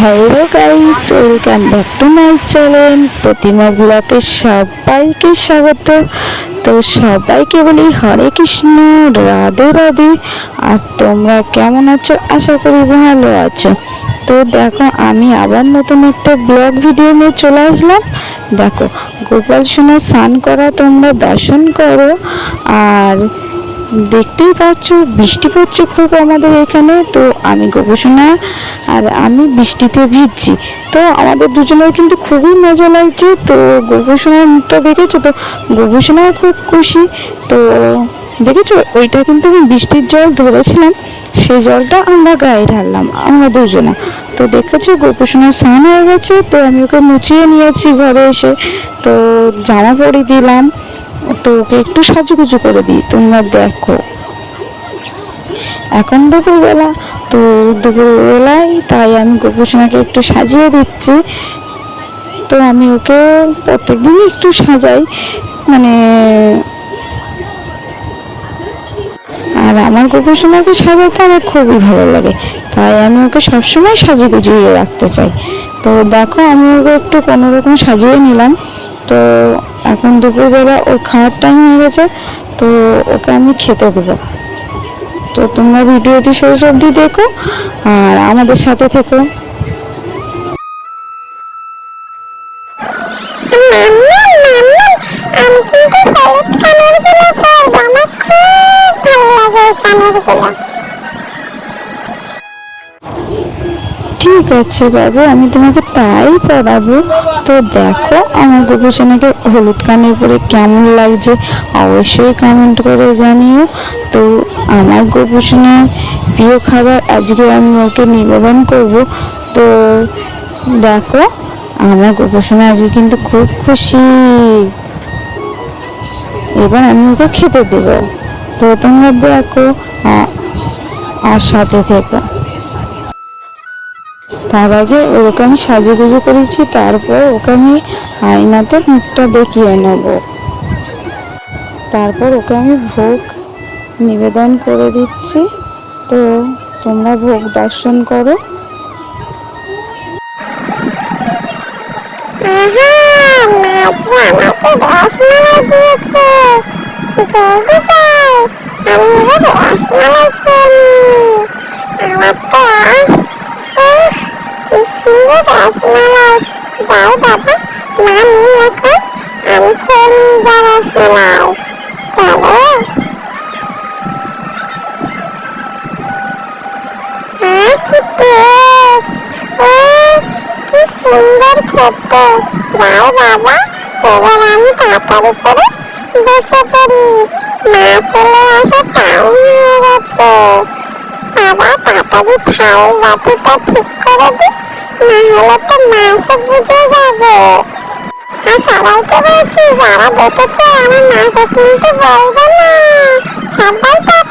Hello guys, welcome back to my channel. Pratima ব্লকে সবাইকে স্বাগত। তো সবাইকে বলি হরে কৃষ্ণ, রাধে রাধে। আর তোমরা কেমন আছো? আশা করি ভালো আছো। তো দেখো, আমি আবার নতুন একটা ব্লগ ভিডিও নিয়ে চলে আসলাম। দেখো, গোপাল সোনা স্নান করা তোমরা দর্শন করো। আর দেখতেই পাচ্ছ, বৃষ্টি পড়ছে খুব আমাদের এখানে, তো আমি গোপসোনা আর আমি বৃষ্টিতে ভিজছি। তো আমাদের দুজনের কিন্তু খুবই মজা লাগছে, তো গোপসোনার মুখটা দেখেছ? তো গোপসোনাও খুব খুশি, তো দেখেছ? ওইটা কিন্তু আমি বৃষ্টির জল ধরেছিলাম, সেই জলটা আমরা গায়ে ঢাললাম, আমরা দুজনা। তো দেখেছ, গোপসোনার স্নান হয়ে গেছে, তো আমি ওকে মুছিয়ে নিয়েছি ঘরে এসে, তো জামা পরিয়ে দিলাম। তো ওকে একটু সাজুগুজু করে দিই, তোমরা দেখো। এখন দুপুরবেলা, তো দুপুরবেলায় তাই আমি গোপুসোনাকে একটু সাজিয়ে দিচ্ছি। তো আমি ওকে প্রত্যেকদিনই একটু সাজাই মানে আর আমার গোপুসোনাকে সাজাতে আমার খুবই ভালো লাগে, তাই আমি ওকে সবসময় সাজিয়ে গুজিয়ে রাখতে চাই। তো দেখো, আমি ওকে একটু কোনোরকম সাজিয়ে নিলাম। তো এখন দুপুরবেলা ওর খাওয়ার টাইম হয়ে গেছে, তো ওকে আমি খেতে দেবো। তো তোমরা ভিডিওটি শেষ অবধি দেখো, আর আমাদের সাথে থেকো। ঠিক আছে বাবু, আমি তোমাকে তাই পড়াবো। তো দেখো, আমার গোপসোনাকে হলুদ কানের পরে কেমন লাগছে, অবশ্যই কমেন্ট করে জানিও। তো আমার গোপসোনার প্রিয় খাবার আজকে আমি ওকে নিবেদন করব। তো দেখো, আমার গোপসোনা আজকে কিন্তু খুব খুশি। এবার আমি ওকে খেতে দেবো। তো তোমরা দেখো আর সাথে থেকো। তার আগে ওকে আমি সাজুগুজু করেছি, তারপর ওকে আমি আয়নাতে মুখটা দেখিয়ে নেব। তারপর ওকে আমি ভোগ নিবেদন করে দিচ্ছি। তো তোমরা ভোগ দর্শন করো। আমার তো সুন্দর রসমালাই যাই বাবা মা নেই এখন আমি খেয়ে নিই যা রসমালাই চলো। কি সুন্দর খেতে। যাই বাবা, এবার আমি তাড়াতাড়ি করে বসে পড়ি। মা চলে আসে টাইম হয়ে গেছে। বাবা তাড়াতাড়ি থাল বাটিটা ঠিক করে দি, নাহলে তো মা এসে বুঝে যাবে। আর সবাইকে বলছি, যারা দেখেছে আমার মাকে কিন্তু বলবে না। সবাই টাটা